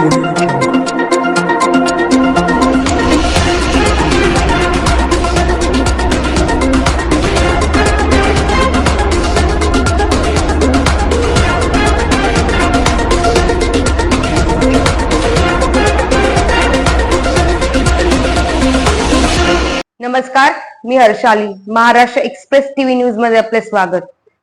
नमस्कार मी Harshali Maharashtra express TV न्यूजमध्ये आपले स्वागत.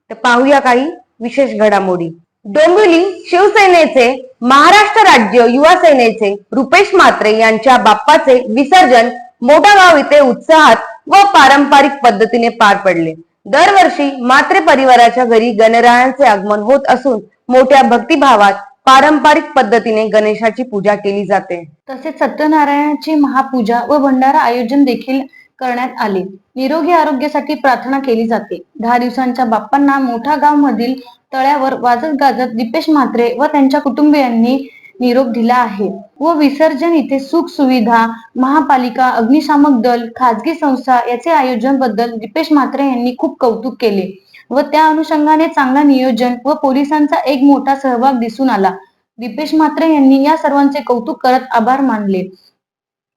तर पाहूया काही विशेष घडामोडी. डोंबिवली शिवसेनेचे महाराष्ट्र राज्य युवा सेनेचे रुपेश म्हात्रे यांच्या बाप्पाचे विसर्जन मोठागाव इथे उत्साहात व पारंपरिक पद्धतीने पार पडले. दरवर्षी मात्रे परिवाराच्या घरी गणरायांचे आगमन होत असून मोठ्या भक्तिभावात पारंपरिक पद्धतीने गणेशाची पूजा केली जाते. तसेच सत्यनारायणाची महापूजा व भंडारा आयोजन देखील करण्यात आले. निरोगी आरोग्यासाठी प्रार्थना केली जाते. दहा दिवसांच्या बाप्पांना मोठा गाव मधील तळ्यावर वाजत गाजत दीपेश म्हात्रे व त्यांच्या कुटुंबियांनी निरोप दिला आहे. व विसर्जन इथे सुख सुविधा महापालिका अग्निशामक दल खाजगी संस्था याचे आयोजनबद्दल दीपेश म्हात्रे यांनी खूप कौतुक केले. व त्या अनुषंगाने चांगला नियोजन व पोलिसांचा एक मोठा सहभाग दिसून आला. दीपेश म्हात्रे यांनी या सर्वांचे कौतुक करत आभार मानले.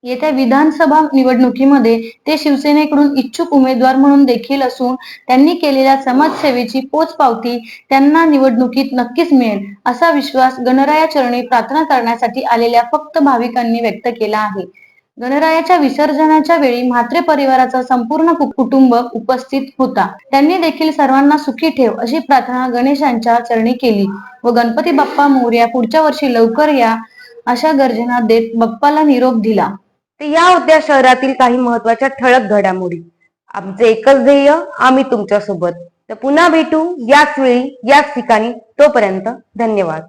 येत्या विधानसभा निवडणुकीमध्ये ते शिवसेनेकडून इच्छुक उमेदवार म्हणून देखील असून त्यांनी केलेल्या समाजसेवेची पोचपावती त्यांना निवडणुकीत नक्कीच मिळेल असा विश्वास गणराया चरणी प्रार्थना करण्यासाठी आलेल्या फक्त भाविकांनी व्यक्त केला आहे. गणरायाच्या विसर्जनाच्या वेळी म्हात्रे परिवाराचा संपूर्ण कुटुंब उपस्थित होता. त्यांनी देखील सर्वांना सुखी ठेव अशी प्रार्थना गणेशांच्या चरणी केली व गणपती बाप्पा मोर्या पुढच्या वर्षी लवकर या अशा गर्जना देत बाप्पाला निरोप दिला. तर या होत्या शहरातील काही महत्त्वाच्या ठळक घडामोडी. आमचे एकच ध्येय आम्ही तुमच्यासोबत. तर पुन्हा भेटू याच वेळी याच ठिकाणी. तोपर्यंत धन्यवाद.